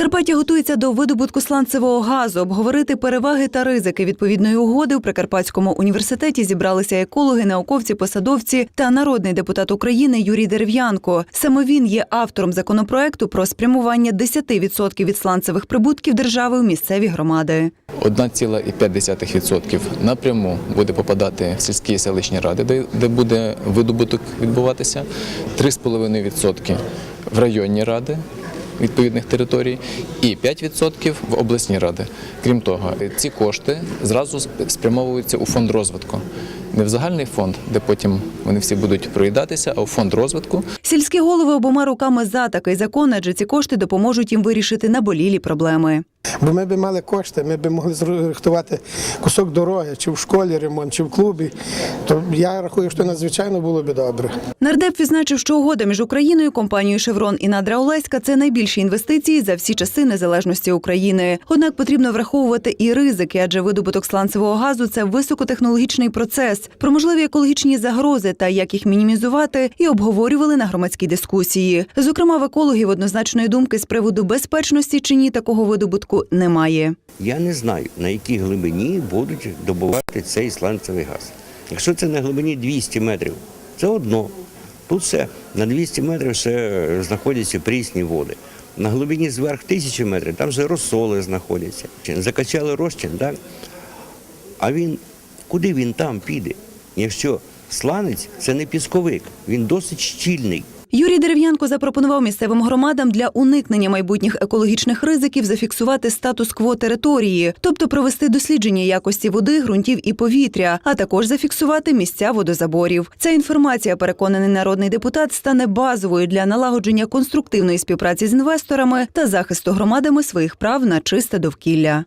Прикарпаття готується до видобутку сланцевого газу. Обговорити переваги та ризики відповідної угоди у Прикарпатському університеті зібралися екологи, науковці, посадовці та народний депутат України Юрій Дерев'янко. Саме він є автором законопроекту про спрямування 10% від сланцевих прибутків держави у місцеві громади. 1,5% напряму буде попадати в сільські селищні ради, де буде видобуток відбуватися, 3,5% в районні ради відповідних територій і 5% в обласні ради. Крім того, ці кошти зразу спрямовуються у фонд розвитку. Не в загальний фонд, де потім вони всі будуть проїдатися, а у фонд розвитку, Сільські голови обома руками за такий закон, адже ці кошти допоможуть їм вирішити наболілі проблеми. Бо ми б мали кошти, ми б могли зрихтувати кусок дороги, чи в школі ремонт, чи в клубі. То я рахую, що надзвичайно було б добре. Нардеп відзначив, що угода між Україною, компанією Шеврон і Надра Олеська це найбільші інвестиції за всі часи незалежності України. Однак потрібно враховувати і ризики, адже видобуток сланцевого газу це високотехнологічний процес. Про можливі екологічні загрози та як їх мінімізувати і обговорювали на громадській дискусії. Зокрема, в екологів однозначної думки з приводу безпечності чи ні такого видобутку немає. Я не знаю, на якій глибині будуть добувати цей сланцевий газ. Якщо це на глибині 200 метрів, це одно. Тут все на 200 метрів ще знаходяться прісні води. На глибині зверх тисячі метрів там вже розсоли знаходяться. Закачали розчин, так? А він куди він там піде? Якщо сланець це не пісковик, він досить щільний. Юрій Дерев'янко запропонував місцевим громадам для уникнення майбутніх екологічних ризиків зафіксувати статус-кво території, тобто провести дослідження якості води, ґрунтів і повітря, а також зафіксувати місця водозаборів. Ця інформація, переконаний народний депутат, стане базовою для налагодження конструктивної співпраці з інвесторами та захисту громадами своїх прав на чисте довкілля.